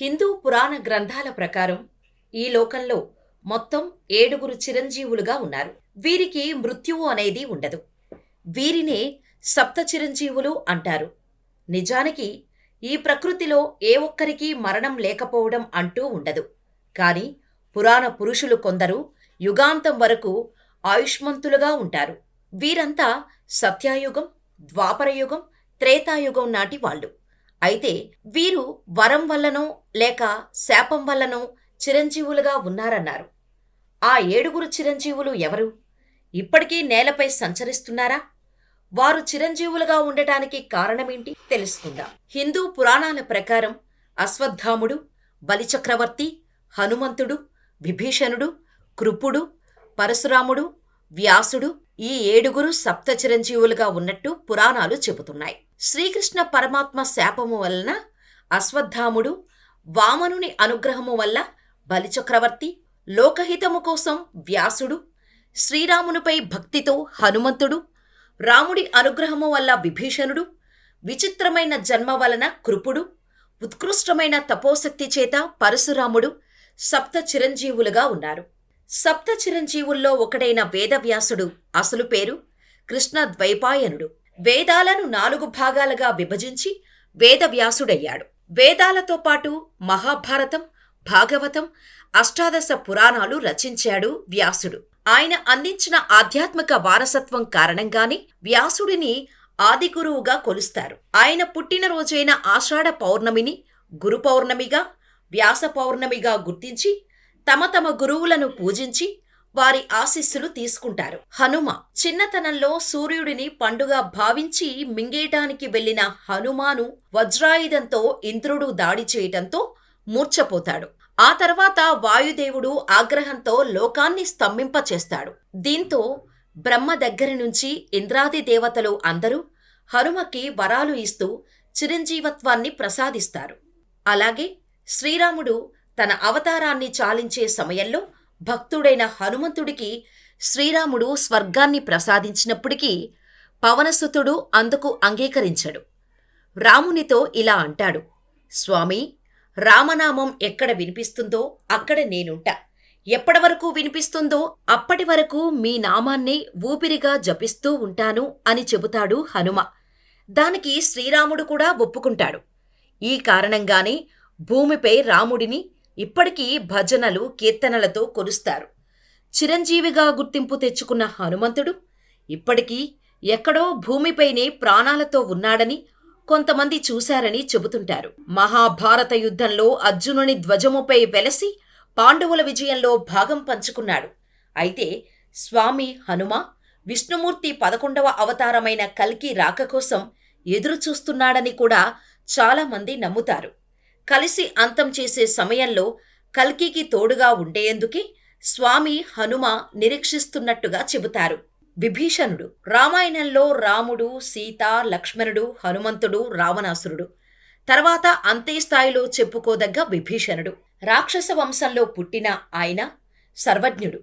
హిందూ పురాణ గ్రంథాల ప్రకారం ఈ లోకంలో మొత్తం ఏడుగురు చిరంజీవులుగా ఉన్నారు. వీరికి మృత్యువు అనేది ఉండదు. వీరినే సప్త చిరంజీవులు అంటారు. నిజానికి ఈ ప్రకృతిలో ఏ ఒక్కరికి మరణం లేకపోవడం అంటూ ఉండదు. కాని పురాణ పురుషులు కొందరు యుగాంతం వరకు ఆయుష్మంతులుగా ఉంటారు. వీరంతా సత్యాయుగం ద్వాపరయుగం త్రేతాయుగం నాటి వాళ్ళు. అయితే వీరు వరం వల్లనో లేక శాపం వల్లనో చిరంజీవులుగా ఉన్నారన్నారు. ఆ ఏడుగురు చిరంజీవులు ఎవరు? ఇప్పటికీ నేలపై సంచరిస్తున్నారా? వారు చిరంజీవులుగా ఉండటానికి కారణమేంటి తెలుసుకుందాం. హిందూ పురాణాల ప్రకారం అశ్వత్థాముడు బలిచక్రవర్తి హనుమంతుడు విభీషణుడు కృపుడు పరశురాముడు వ్యాసుడు ఈ ఏడుగురు సప్త చిరంజీవులుగా ఉన్నట్టు పురాణాలు చెబుతున్నాయి. శ్రీకృష్ణ పరమాత్మ శాపము వలన అశ్వత్థాముడు వామనుని అనుగ్రహము వల్ల బలిచక్రవర్తి లోకహితము కోసం వ్యాసుడు శ్రీరామునిపై భక్తితో హనుమంతుడు రాముడి అనుగ్రహము వల్ల విభీషణుడు విచిత్రమైన జన్మ వలన కృపుడు ఉత్కృష్టమైన తపోశక్తి చేత పరశురాముడు సప్త చిరంజీవులుగా ఉన్నారు. సప్త చిరంజీవుల్లో ఒకడైన వేదవ్యాసుడు. అసలు పేరు? కృష్ణ ద్వైపాయనుడు. వేదాలను నాలుగు భాగాలుగా విభజించి వేదవ్యాసుడయ్యాడు. వేదాలతో పాటు మహాభారతం భాగవతం అష్టాదశ పురాణాలు రచించాడు వ్యాసుడు. ఆయన అందించిన ఆధ్యాత్మిక వారసత్వం కారణంగానే వ్యాసుడిని ఆదిగురువుగా కొలుస్తారు. ఆయన పుట్టినరోజైన ఆషాఢ పౌర్ణమిని గురు పౌర్ణమిగా వ్యాస పౌర్ణమిగా గుర్తించి తమ తమ గురువులను పూజించి వారి ఆశీస్సులు తీసుకుంటారు. హనుమ చిన్నతనంలో సూర్యుడిని పండుగ భావించి మింగేయటానికి వెళ్ళిన హనుమాను వజ్రాయుధంతో ఇంద్రుడు దాడి చేయటంతో మూర్ఛపోతాడు. ఆ తర్వాత వాయుదేవుడు ఆగ్రహంతో లోకాన్ని స్తంభింపచేస్తాడు. దీంతో బ్రహ్మ దగ్గర నుంచి ఇంద్రాది దేవతలు అందరూ హనుమకి వరాలు ఇస్తూ చిరంజీవత్వాన్ని ప్రసాదిస్తారు. అలాగే శ్రీరాముడు తన అవతారాన్ని చాలించే సమయంలో భక్తుడైన హనుమంతుడికి శ్రీరాముడు స్వర్గాన్ని ప్రసాదించినప్పటికీ పవనసుతుడు అందుకు అంగీకరించడు. రామునితో ఇలా అంటాడు స్వామి రామనామం ఎక్కడ వినిపిస్తుందో అక్కడ నేనుంటా. ఎప్పటివరకు వినిపిస్తుందో అప్పటి వరకు మీ నామాన్ని ఊపిరిగా జపిస్తూ ఉంటాను అని చెబుతాడు హనుమ. దానికి శ్రీరాముడు కూడా ఒప్పుకుంటాడు. ఈ కారణంగానే భూమిపై రాముడిని ఇప్పటికీ భజనలు కీర్తనలతో కొలుస్తారు. చిరంజీవిగా గుర్తింపు తెచ్చుకున్న హనుమంతుడు ఇప్పటికీ ఎక్కడో భూమిపైనే ప్రాణాలతో ఉన్నాడని కొంతమంది చూశారని చెబుతుంటారు. మహాభారత యుద్ధంలో అర్జునుని ధ్వజముపై వెలసి పాండవుల విజయంలో భాగం పంచుకున్నాడు. అయితే స్వామి హనుమ విష్ణుమూర్తి పదకొండవ అవతారమైన కల్కి రాక కోసం ఎదురుచూస్తున్నాడని కూడా చాలామంది నమ్ముతారు. కలిసి అంతం చేసే సమయంలో కల్కికి తోడుగా ఉండేందుకే స్వామి హనుమ నిరీక్షిస్తున్నట్టుగా చెబుతారు. విభీషణుడు రామాయణంలో రాముడు సీత లక్ష్మణుడు హనుమంతుడు రావణాసురుడు. తర్వాత అంతే స్థాయిలో చెప్పుకోదగ్గ విభీషణుడు. రాక్షస వంశంలో పుట్టిన ఆయన సర్వజ్ఞుడు.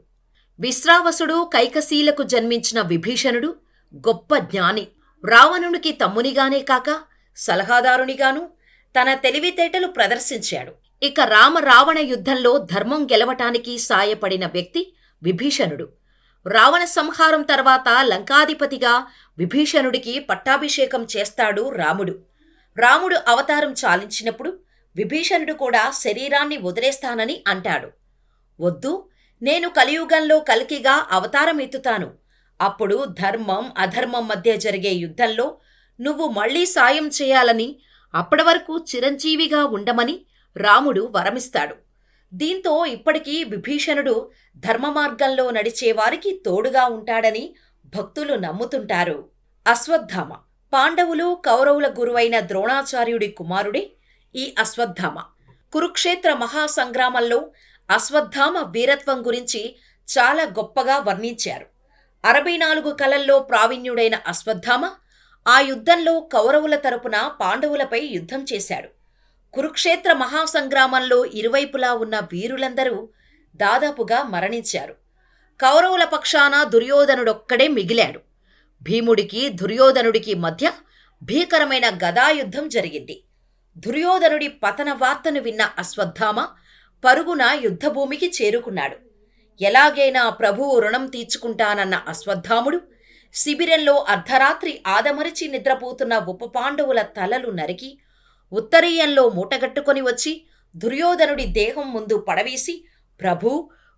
విశ్రావసుడు కైకశీలకు జన్మించిన విభీషణుడు గొప్ప జ్ఞాని. రావణునికి తమ్మునిగానే కాక సలహాదారునిగాను తన తెలివితేటలు ప్రదర్శించాడు. ఇక రామ రావణ యుద్ధంలో ధర్మం గెలవటానికి సాయపడిన వ్యక్తి విభీషణుడు. రావణ సంహారం తర్వాత లంకాధిపతిగా విభీషణుడికి పట్టాభిషేకం చేస్తాడు రాముడు. రాముడు అవతారం చాలించినప్పుడు విభీషణుడు కూడా శరీరాన్ని వదిలేస్తానని అంటాడు. వద్దు నేను కలియుగంలో కలికిగా అవతారం ఎత్తుతాను. అప్పుడు ధర్మం అధర్మం మధ్య జరిగే యుద్ధంలో నువ్వు మళ్ళీ సాయం చేయాలని అప్పటి వరకు చిరంజీవిగా ఉండమని రాముడు వరమిస్తాడు. దీంతో ఇప్పటికీ విభీషణుడు ధర్మ మార్గంలో నడిచేవారికి తోడుగా ఉంటాడని భక్తులు నమ్ముతుంటారు. అశ్వత్థామ. పాండవులు కౌరవుల గురువైన ద్రోణాచార్యుడి కుమారుడే ఈ అశ్వత్థామ. కురుక్షేత్ర మహాసంగ్రామంలో అశ్వత్థామ వీరత్వం గురించి చాలా గొప్పగా వర్ణించారు. అరవై నాలుగు కలల్లో ప్రావీణ్యుడైన అశ్వత్థామ ఆ యుద్ధంలో కౌరవుల తరపున పాండవులపై యుద్ధం చేశాడు. కురుక్షేత్ర మహాసంగ్రామంలో ఇరువైపులా ఉన్న వీరులందరూ దాదాపుగా మరణించారు. కౌరవుల పక్షాన దుర్యోధనుడొక్కడే మిగిలాడు. భీముడికి దుర్యోధనుడికి మధ్య భీకరమైన గదాయుద్ధం జరిగింది. దుర్యోధనుడి పతన వార్తను విన్న అశ్వత్థామ పరుగున యుద్ధభూమికి చేరుకున్నాడు. ఎలాగైనా ప్రభువు రుణం తీర్చుకుంటానన్న అశ్వత్థాముడు శిబిరంలో అర్ధరాత్రి ఆదమరిచి నిద్రపోతున్న ఉపపాండవుల తలలు నరికి ఉత్తరీయంలో మూటగట్టుకొని వచ్చి దుర్యోధనుడి దేహం ముందు పడవేసి ప్రభు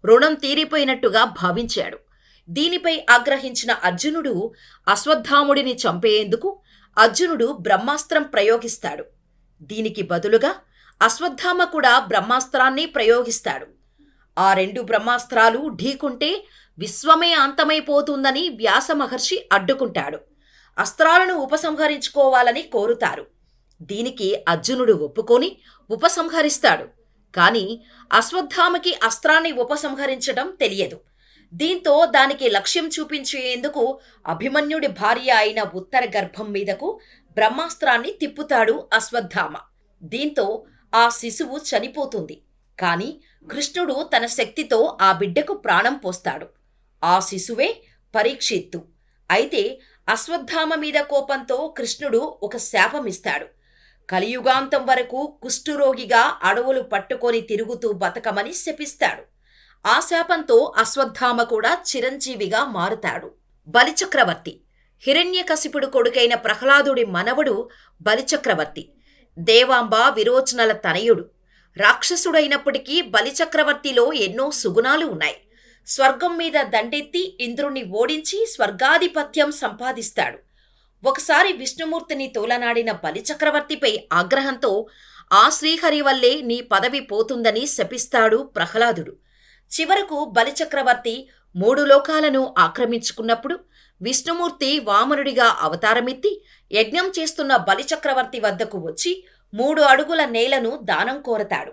రుణం తీరిపోయినట్టుగా భావించాడు. దీనిపై ఆగ్రహించిన అర్జునుడు అశ్వత్థాముడిని చంపేందుకు అర్జునుడు బ్రహ్మాస్త్రం ప్రయోగిస్తాడు. దీనికి బదులుగా అశ్వత్థామ కూడా బ్రహ్మాస్త్రాన్ని ప్రయోగిస్తాడు. ఆ రెండు బ్రహ్మాస్త్రాలు ఢీకుంటే విశ్వమే అంతమైపోతుందని వ్యాస మహర్షి అడ్డుకుంటాడు. అస్త్రాలను ఉపసంహరించుకోవాలని కోరుతారు. దీనికి అర్జునుడు ఒప్పుకొని ఉపసంహరిస్తాడు. కాని అశ్వత్థామకి అస్త్రాన్ని ఉపసంహరించడం తెలియదు. దీంతో దానికి లక్ష్యం చూపించేందుకు అభిమన్యుడి భార్య అయిన ఉత్తర గర్భం మీదకు బ్రహ్మాస్త్రాన్ని తిప్పుతాడు అశ్వత్థామ. దీంతో ఆ శిశువు చనిపోతుంది. కాని కృష్ణుడు తన శక్తితో ఆ బిడ్డకు ప్రాణం పోస్తాడు. ఆ శిశువే పరీక్షిత్తు. అయితే అశ్వత్థామ మీద కోపంతో కృష్ణుడు ఒక శాపమిస్తాడు. కలియుగాంతం వరకు కుష్ఠురోగిగా అడవులు పట్టుకొని తిరుగుతూ బతకమని శపిస్తాడు. ఆ శాపంతో అశ్వత్థామ కూడా చిరంజీవిగా మారుతాడు. బలిచక్రవర్తి. హిరణ్యకశిపుడు కొడుకైన ప్రహ్లాదుడి మనవడు బలిచక్రవర్తి. దేవాంబ విరోచనల తనయుడు. రాక్షసుడైనప్పటికీ బలిచక్రవర్తిలో ఎన్నో సుగుణాలు ఉన్నాయి. స్వర్గం మీద దండెత్తి ఇంద్రుణ్ణి ఓడించి స్వర్గాధిపత్యం సంపాదిస్తాడు. ఒకసారి విష్ణుమూర్తిని తోలనాడిన బలిచక్రవర్తిపై ఆగ్రహంతో ఆ శ్రీహరి వల్లే నీ పదవి పోతుందని శపిస్తాడు ప్రహ్లాదుడు చివరకు బలిచక్రవర్తి మూడు లోకాలను ఆక్రమించుకున్నప్పుడు విష్ణుమూర్తి వామనుడిగా అవతారమెత్తి యజ్ఞం చేస్తున్న బలిచక్రవర్తి వద్దకు వచ్చి మూడు అడుగుల నేలను దానం కోరతాడు.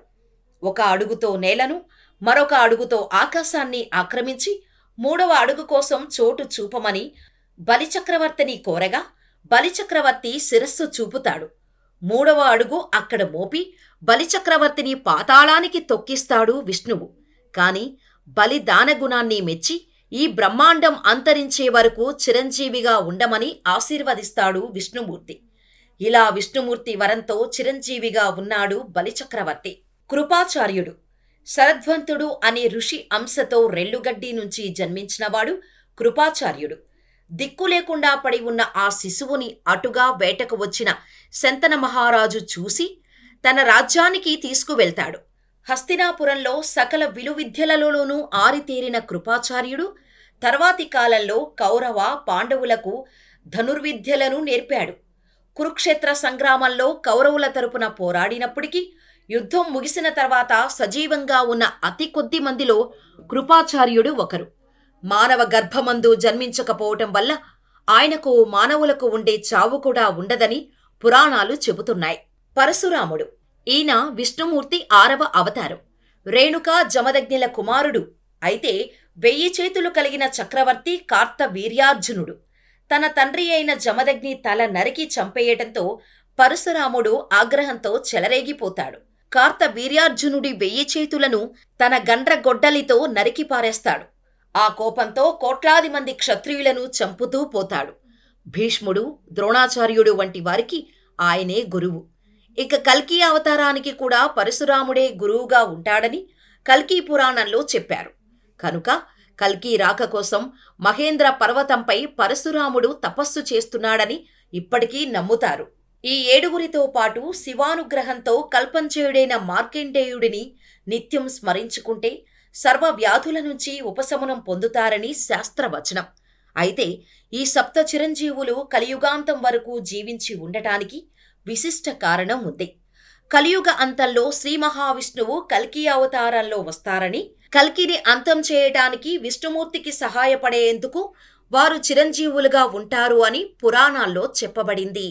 ఒక అడుగుతో నేలను మరొక అడుగుతో ఆకాశాన్ని ఆక్రమించి మూడవ అడుగు కోసం చోటు చూపమని బలిచక్రవర్తిని కోరగా బలిచక్రవర్తి శిరస్సు చూపుతాడు. మూడవ అడుగు అక్కడ మోపి బలిచక్రవర్తిని పాతాళానికి తొక్కిస్తాడు విష్ణువు. కాని బలి దానగుణాన్ని మెచ్చి ఈ బ్రహ్మాండం అంతరించే వరకు చిరంజీవిగా ఉండమని ఆశీర్వదిస్తాడు విష్ణుమూర్తి. ఇలా విష్ణుమూర్తి వరంతో చిరంజీవిగా ఉన్నాడు బలిచక్రవర్తి. కృపాచార్యుడు. శరధ్వంతుడు అనే ఋషి అంశతో రెల్లుగడ్డి నుంచి జన్మించినవాడు కృపాచార్యుడు. దిక్కు లేకుండా పడి ఉన్న ఆ శిశువుని అటుగా వేటకు వచ్చిన శంతన మహారాజు చూసి తన రాజ్యానికి తీసుకువెళ్తాడు. హస్తినాపురంలో సకల విలువిద్యలలోనూ ఆరితేరిన కృపాచార్యుడు తర్వాతి కాలంలో కౌరవ పాండవులకు ధనుర్విద్యలను నేర్పాడు. కురుక్షేత్ర సంగ్రామంలో కౌరవుల తరపున పోరాడినప్పటికీ యుద్ధం ముగిసిన తర్వాత సజీవంగా ఉన్న అతి కొద్ది మందిలో కృపాచార్యుడు ఒకరు. మానవ గర్భమందు జన్మించకపోవటం వల్ల ఆయనకు మానవులకు ఉండే చావు కూడా ఉండదని పురాణాలు చెబుతున్నాయి. పరశురాముడు ఈయన విష్ణుమూర్తి ఆరవ అవతారం. రేణుక జమదగ్నిల కుమారుడు అయితే వెయ్యి చేతులు కలిగిన చక్రవర్తి కార్త వీర్యార్జునుడు తన తండ్రి అయిన జమదగ్ని తల నరికి చంపేయటంతో పరశురాముడు ఆగ్రహంతో చెలరేగిపోతాడు. కార్త వీర్యార్జునుడి వెయ్యి చేతులను తన గండ్ర గొడ్డలితో నరికి పారేస్తాడు. ఆ కోపంతో కోట్లాది మంది క్షత్రియులను చంపుతూ పోతాడు. భీష్ముడు ద్రోణాచార్యుడు వంటి వారికి ఆయనే గురువు. ఇక కల్కి అవతారానికి కూడా పరశురాముడే గురువుగా ఉంటాడని కల్కి పురాణంలో చెప్పారు. కనుక కల్కి రాక కోసం మహేంద్ర పర్వతంపై పరశురాముడు తపస్సు చేస్తున్నాడని ఇప్పటికీ నమ్ముతారు. ఈ ఏడుగురితో పాటు శివానుగ్రహంతో కల్పంచేయుడైన మార్కండేయుడిని నిత్యం స్మరించుకుంటే సర్వ వ్యాధుల నుంచి ఉపశమనం పొందుతారని శాస్త్రవచనం. అయితే ఈ సప్త చిరంజీవులు కలియుగాంతం వరకు జీవించి ఉండటానికి విశిష్ట కారణం ఉంది. కలియుగ అంతంలో శ్రీ మహావిష్ణువు కల్కి అవతారంలో వస్తారని కల్కిని అంతం చేయటానికి విష్ణుమూర్తికి సహాయపడేందుకు వారు చిరంజీవులుగా ఉంటారు అని పురాణాల్లో చెప్పబడింది.